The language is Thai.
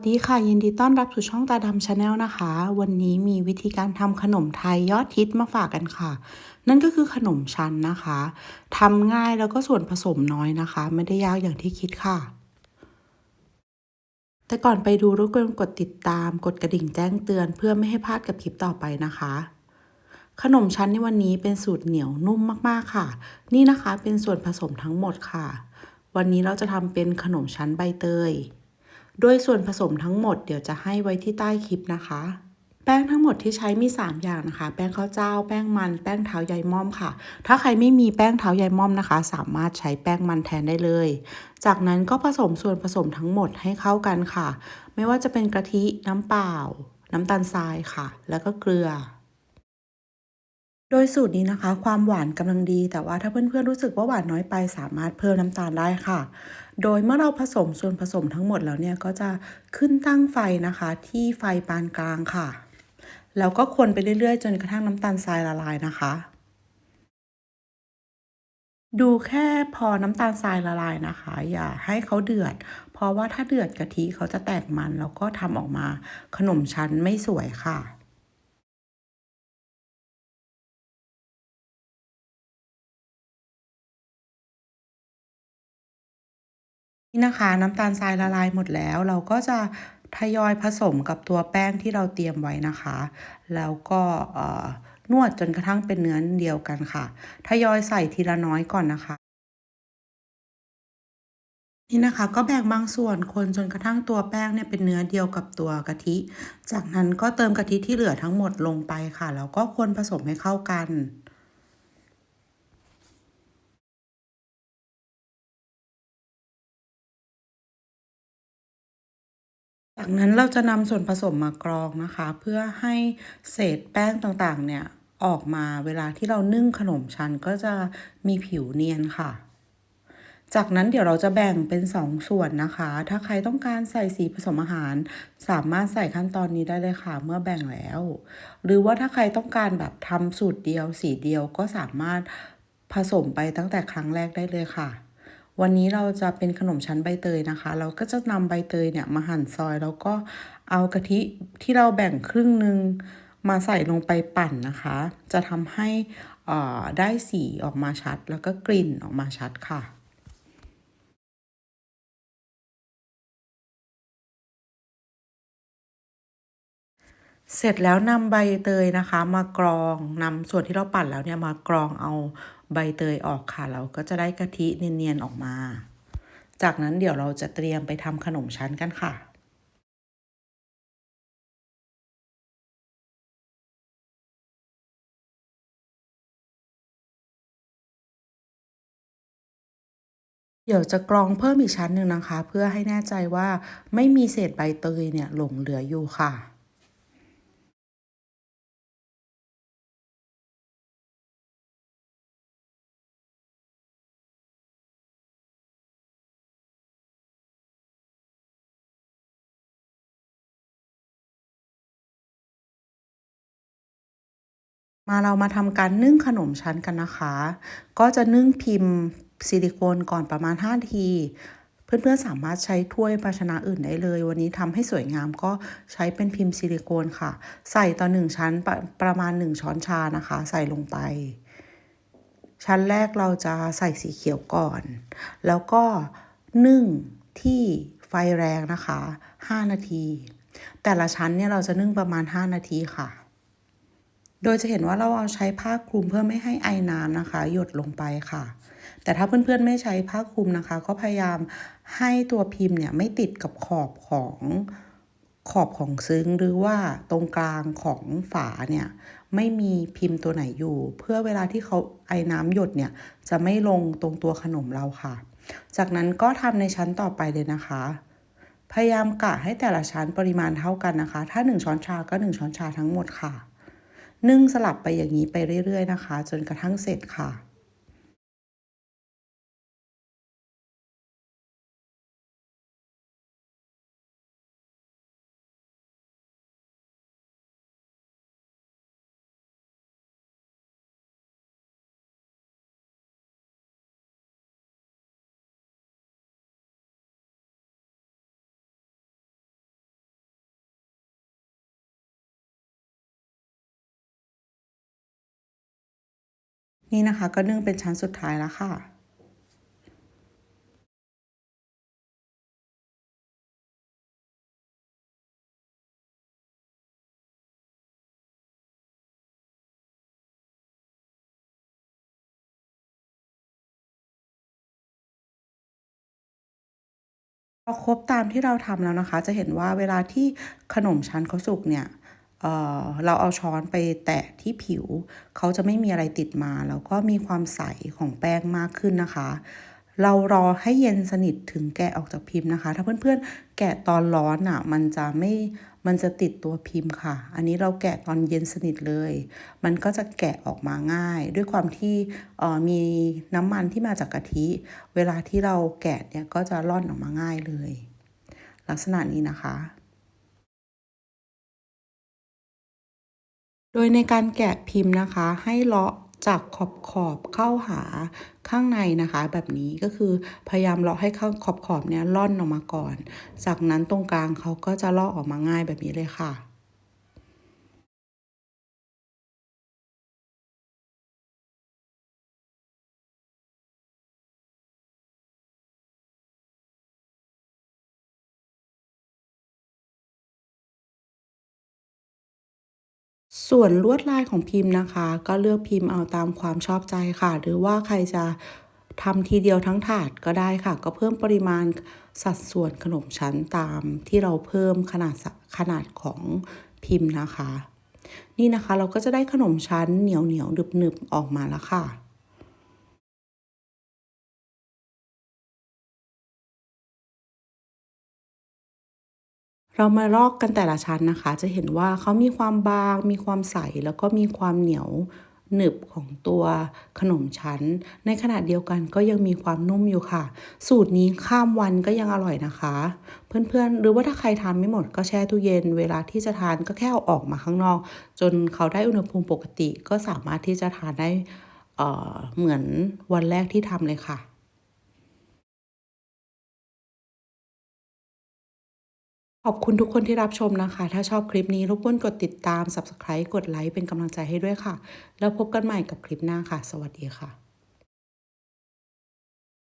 สวัสดีค่ะยินดีต้อนรับสู่ช่องตาดำชาแนลนะคะ วันนี้มีวิธีการทำขนมไทยยอดฮิตมาฝากกันค่ะ นั่นก็คือขนมชั้นนะคะทำง่ายแล้วก็ส่วนผสมน้อยนะคะ ไม่ได้ยากอย่างที่คิดค่ะ แต่ก่อนไปดูรบกวนกดติดตาม กดกระดิ่งแจ้งเตือน เพื่อไม่ให้พลาดกับคลิปต่อไปนะคะ ขนมชั้นในวันนี้เป็นสูตรเหนียวนุ่มมากๆค่ะ นี่นะคะเป็นส่วนผสมทั้งหมดค่ะ วันนี้เราจะทำเป็นขนมชั้นใบเตย โดยส่วนผสมทั้งหมดเดี๋ยวจะให้ไว้ที่ใต้คลิปนะคะ แป้งทั้งหมดที่ใช้มี 3 อย่างนะคะ แป้งข้าวเจ้า แป้งมัน แป้งเท้าใยม่อมค่ะ ถ้าใครไม่มีแป้งเท้าใยม่อมนะคะ สามารถใช้แป้งมันแทนได้เลย จากนั้นก็ผสมส่วนผสมทั้งหมดให้เข้ากันค่ะ ไม่ว่าจะเป็นกะทิน้ำเปล่า น้ำตาลทรายค่ะ แล้วก็เกลือ โดยสูตรนี้นะคะ ความหวานกำลังดี แต่ว่าถ้าเพื่อนๆรู้สึกว่าหวานน้อยไป สามารถเพิ่มน้ำตาลได้ค่ะ โดยเมื่อเราผสมส่วนผสมทั้งหมดแล้วเนี่ยก็จะขึ้นตั้งไฟนะคะ ที่ไฟปานกลางค่ะ แล้วก็คนไปเรื่อยๆ จนกระทั่งน้ำตาลทรายละลายนะคะ ดูแค่พอน้ำตาลทรายละลายนะคะ อย่าให้เขาเดือด เพราะว่าถ้าเดือดกะทิเขาจะแตกมัน แล้วก็ทำออกมาขนมชั้นไม่สวยค่ะ นี่นะคะน้ำตาลทรายละลายหมดแล้ว เราก็จะทยอยผสมกับตัวแป้งที่เราเตรียมไว้นะคะ แล้วก็นวดจนกระทั่งเป็นเนื้อเดียวกันค่ะ ทยอยใส่ทีละน้อยก่อนนะคะ นี่นะคะก็แบ่งบางส่วนคนจนกระทั่งตัวแป้งเนี่ยเป็นเนื้อเดียวกับตัวกะทิ จากนั้นก็เติมกะทิที่เหลือทั้งหมดลงไปค่ะ แล้วก็คนผสมให้เข้ากัน จากนั้นเราจะนำส่วนผสมมากรองนะคะ เพื่อให้เศษแป้งต่างๆ เนี่ยออกมาเวลาที่เรานึ่งขนมชั้นก็จะมีผิวเนียนค่ะ จากนั้นเดี๋ยวเราจะแบ่งเป็น2สส่วนนะคะ ถ้าใครต้องการใส่สีผสมอาหาร สามารถใส่ขั้นตอนนี้ได้เลยค่ะ เมื่อแบ่งแล้ว หรือว่าถ้าใครต้องการแบบทำสูตรเดียวสีเดียวก็สามารถผสมไปตั้งแต่ครั้งแรกได้เลยค่ะ วันนี้เราจะเป็นขนมชั้นใบเตยนะคะ เราก็จะนำใบเตยเนี่ยมาหั่นซอย แล้วก็เอากะทิที่เราแบ่งครึ่งหนึ่งมาใส่ลงไปปั่นนะคะ จะทำให้ได้สีออกมาชัด แล้วก็กลิ่นออกมาชัดค่ะ เสร็จแล้วนำใบเตยนะคะ มากรองนำส่วนที่เราปั่นแล้วเนี่ยมากรองเอาใบเตยออกค่ะ เราก็จะได้กะทิเนียนๆออกมา จากนั้นเดี๋ยวเราจะเตรียมไปทำขนมชั้นกันค่ะเดี๋ยวจะกรองเพิ่มอีกชั้นหนึ่งนะคะ เพื่อให้แน่ใจว่าไม่มีเศษใบเตยเนี่ยหลงเหลืออยู่ค่ะ มาเรามาทำการนึ่งขนมชั้นกันนะคะ ก็จะนึ่งพิมพ์ซิลิโคนก่อนประมาณ5นาที เพื่อนๆสามารถใช้ถ้วยภาชนะอื่นได้เลย วันนี้ทำให้สวยงามก็ใช้เป็นพิมพ์ซิลิโคนค่ะ ใส่ต่อ1ชั้นประประมาณ 1 ช้อนชานะคะ ใส่ลงไป ชั้นแรกเราจะใส่สีเขียวก่อน แล้วก็นึ่งที่ไฟแรงนะคะ 5 นาที แต่ละชั้นเนี่ยเราจะนึ่งประมาณ 5 นาทีค่ะ โดยจะเห็นว่าเราเอาใช้ผ้าคลุมเพื่อไม่ให้ไอน้ำนะคะ หยดลงไปค่ะ แต่ถ้าเพื่อนๆไม่ใช้ผ้าคลุมนะคะ ก็พยายามให้ตัวพิมพ์เนี่ยไม่ติดกับขอบของขอบของซึ้งหรือว่าตรงกลางของฝาเนี่ยไม่มีพิมพ์ตัวไหนอยู่ เพื่อเวลาที่เขาไอน้ำหยดเนี่ยจะไม่ลงตรงตัวขนมเราค่ะ จากนั้นก็ทำในชั้นต่อไปเลยนะคะ พยายามกะให้แต่ละชั้นปริมาณเท่ากันนะคะ ถ้า 1 ช้อนชาก็ 1 ช้อนชาทั้งหมดค่ะ นึ่งสลับไปอย่างนี้ไปเรื่อยๆนะคะ จนกระทั่งเสร็จค่ะ นี่นะคะก็นึ่งเป็นชั้นสุดท้ายแล้วค่ะพอครบตามที่เราทำแล้วนะคะ จะเห็นว่าเวลาที่ขนมชั้นเขาสุกเนี่ย เเราเอาช้อนไปแตะที่ผิว เขาจะไม่มีอะไรติดมา แล้วก็มีความใสของแป้งมากขึ้นนะคะ เรารอให้เย็นสนิทถึงแกะออกจากพิมพ์นะคะ ถ้าเพื่อนๆ แกะตอนร้อนอะ มันจะไม่มันจะติดตัวพิมพ์ค่ะ อันนี้เราแกะตอนเย็นสนิทเลย มันก็จะแกะออกมาง่าย ด้วยความที่มีน้ำมันที่มาจากกะทิ เวลาที่เราแกะเนี่ยก็จะร่อนออกมาง่ายเลย ลักษณะนี้นะคะ ดยในการแกะพิมพ์นะคะ ให้เลาะจากขอบขอบเข้าหาข้างในนะคะ แบบนี้ก็คือพยายามเลาะให้ข้างขอบขอบเนี้ยล่อนออกมาก่อน จากนั้นตรงกลางเขาก็จะลอกออกมาง่ายแบบนี้เลยค่ะ ส่วนลวดลายของพิมพ์นะคะ ก็เลือกพิมพ์เอาตามความชอบใจค่ะ หรือว่าใครจะทำทีเดียวทั้งถาดก็ได้ค่ะ ก็เพิ่มปริมาณสัดส่วนขนมชั้นตามที่เราเพิ่มขนาดขนาดของพิมพ์นะคะ นี่นะคะเราก็จะได้ขนมชั้นเหนียวเหนียวหนึบหนึบออกมาแล้วค่ะ เรามาลอกกันแต่ละชั้นนะคะ จะเห็นว่าเขามีความบาง มีความใส แล้วก็มีความเหนียวหนึบของตัวขนมชั้น ในขณะเดียวกันก็ยังมีความนุ่มอยู่ค่ะ สูตรนี้ข้ามวันก็ยังอร่อยนะคะ เพื่อนๆ หรือว่าถ้าใครทานไม่หมดก็แช่ตู้เย็น เวลาที่จะทานก็แค่เอาออกมาข้างนอก จนเขาได้อุณหภูมิปกติ ก็สามารถที่จะทานได้เเหมือนวันแรกที่ทำเลยค่ะ ขอบคุณทุกคนที่รับชมนะคะ ถ้าชอบคลิปนี้รบกวนกดติดตาม Subscribe กดไลค์เป็นกำลังใจให้ด้วยค่ะ แล้วพบกันใหม่กับคลิปหน้าค่ะ สวัสดีค่ะ